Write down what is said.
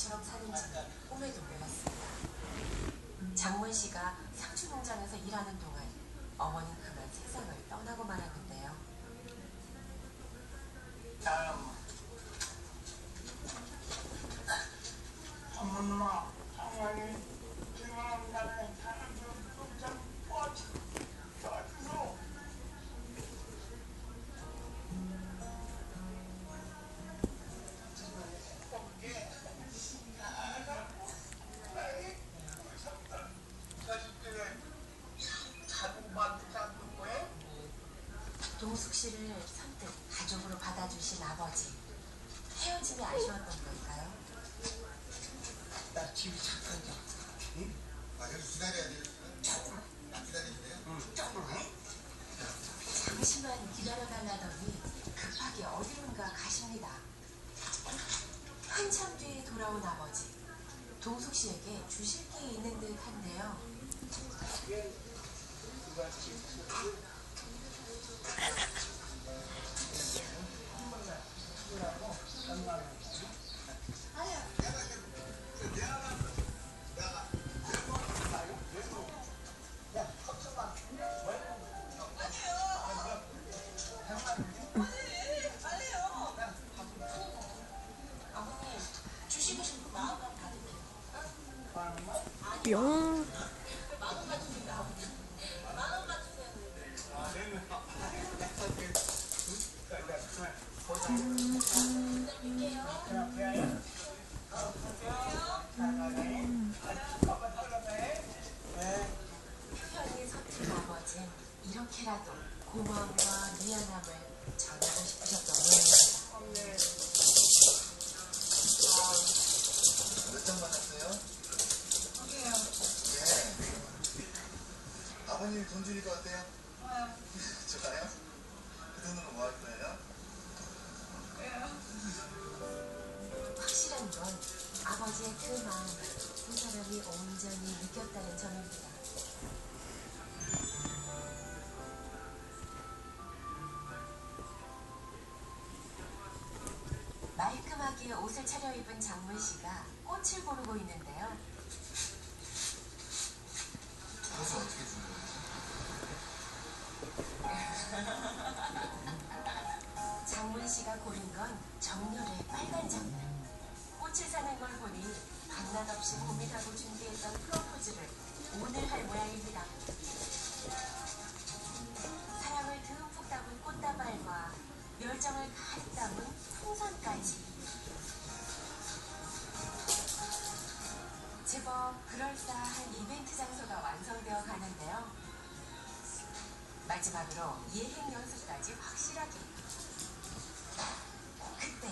개처럼 사는 집이 꿈에도 몰랐습니다. 장문 씨가 상추 농장에서 일하는 동안 어머니 그만 세상을 떠나고 말았는데요. 씨를 선뜻 가족으로 받아주신 아버지. 헤어짐이 아쉬웠던 걸까요? 나 집이 착한다 응? 아, 계속 기다려야 돼요. 조금 안 기다리면 돼요? 응 조금 잠시만 기다려달라더니 급하게 어디론가 가십니다. 한참 뒤에 돌아온 아버지. 동숙 씨에게 주실 게 있는 듯 한데요. 뿅. 표현이 서툰 아버지는 이렇게라도 고마움과 미안함을 전하고 싶으셨던 모양입니다. 몇장 받았어요? 예. 아버님이 돈 주니까 어때요? 좋아요? 그 돈으로 뭐 할 거예요? 확실한 건 아버지의 그 마음을 두 사람이 온전히 느꼈다는 점입니다. 말끔하게 옷을 차려입은 장문 씨가 꽃을 고르고 있는데요. 그래서 어떻게 준 거예요? 장문 씨가 고른 건 정렬의 빨간 장문. 꽃을 사는 걸 보니 밤낮 없이 고민하고 준비했던 프로포즈를 오늘 할 모양입니다. 사랑을 듬뿍 담은 꽃다발과 열정을 가득 담은 풍선까지. 제법 뭐 그럴싸한 이벤트 장소가 완성되어 가는데요. 마지막으로 예행 연습까지 확실하게. 그때